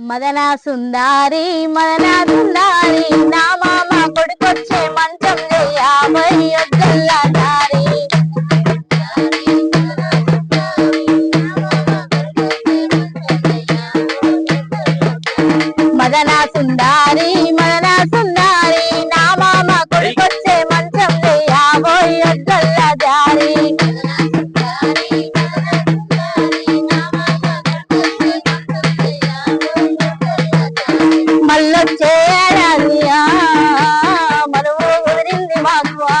మదనా సుందారి మదనా సుందారి నా మామ కొడుకొచ్చే మంచం యాభై ఒక్కల్లా దారి. మదనా సుందారి మదనా సుందారి నా మామ కొడుకొచ్చే మంచం యాభై ఒక్కల్లా దారి. మళ్ళొచ్చే ఏడాది ఆ, మనము కుదిరింది మాకు ఆ.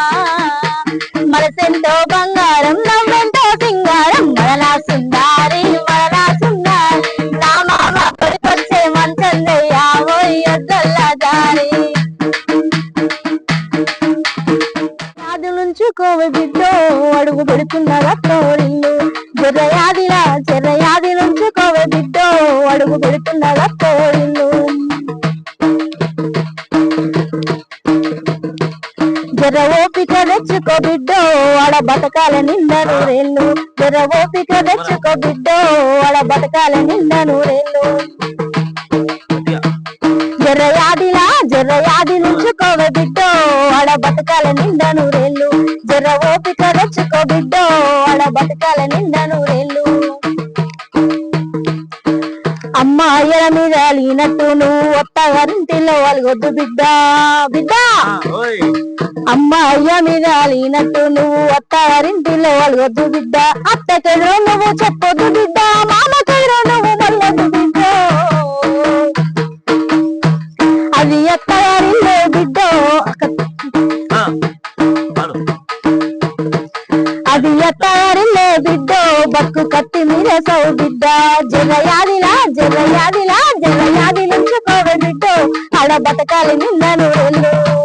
మనసెంతో బంగారం నవ్వెంతో సింగారం మరలా సుందారి మరలా సుందారి. నా మామ కొడుకొచ్చే మంచందయ్యా యాభై ఒద్దల్లా దారి. ఆది నుంచి కోవి బిడ్డో అడుగు పెడుతున్నారా తోడిల్లు జర్రయాదిలా జర్రయాది నుంచి కోవి బిడ్డో అడుగు పెడుతున్నారా తోడి జర ఓపిక తెచ్చుకో బిడ్డో ఆడ బతకాల నిండా నూరేళ్ళు జర ఓపిక తెచ్చుకో బిడ్డో ఆడ బతకాల నిండా నూరేళ్ళు జర యాదిలా జర యాది నుంచుకోవ బిడ్డో ఆడ బతకాల నిండా నూరేళ్ళు జర ఓపిక తెచ్చుకో బిడ్డో ఆడ బతకాల నిండా నూరేళ్ళు అమ్మాయిల మీద అలిగినట్టు నువ్వు వాళ్ళు అలగొద్దు బిడ్డా. బిడ్డ! అమ్మాయిల మీద లీనట్టు నువ్వు అత్తగారింటిలో అలగొద్దు బిడ్డ. అత్తకెదురు నువ్వు చెప్పొద్దు బిడ్డ. మామకెదురు నువ్వు మళ్ళొద్దు బిడ్డ. అది అత్తగారిలో బిడ్డ. అది ఎత్తారిలే బిడ్డో. బక్కు కత్తి మీద సౌ బిడ్డ. జగయాదిలా జగయాదిలా జగయాది నుంచుకోవే బిడ్డో. ఆడ బతకాలి నిండా నూరెళ్ళు